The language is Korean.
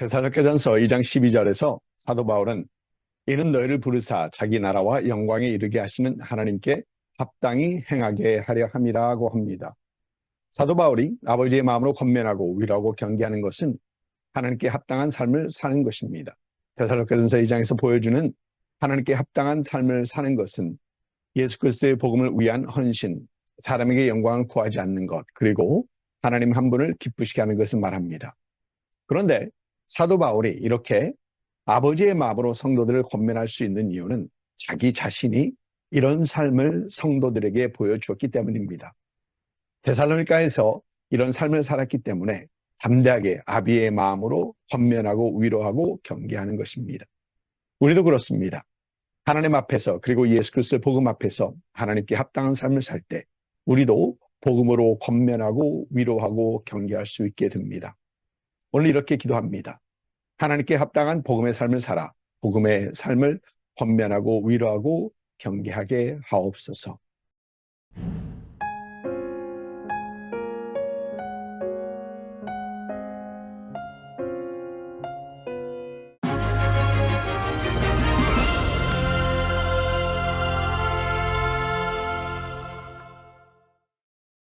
데살로께전서 2장 12절에서 사도 바울은 이는 너희를 부르사 자기 나라와 영광에 이르게 하시는 하나님께 합당히 행하게 하려 함이라고 합니다. 사도 바울이 아버지의 마음으로 권면하고 위로하고 경계하는 것은 하나님께 합당한 삶을 사는 것입니다. 데살로께전서 2장에서 보여주는 하나님께 합당한 삶을 사는 것은 예수 그리스도의 복음을 위한 헌신, 사람에게 영광을 구하지 않는 것, 그리고 하나님 한 분을 기쁘시게 하는 것을 말합니다. 그런데 사도 바울이 이렇게 아버지의 마음으로 성도들을 권면할 수 있는 이유는 자기 자신이 이런 삶을 성도들에게 보여주었기 때문입니다. 데살로니카에서 이런 삶을 살았기 때문에 담대하게 아비의 마음으로 권면하고 위로하고 경계하는 것입니다. 우리도 그렇습니다. 하나님 앞에서 그리고 예수 그리스도의 복음 앞에서 하나님께 합당한 삶을 살 때 우리도 복음으로 권면하고 위로하고 경계할 수 있게 됩니다. 오늘 이렇게 기도합니다. 하나님께 합당한 복음의 삶을 살아 복음의 삶을 권면하고 위로하고 경계하게 하옵소서.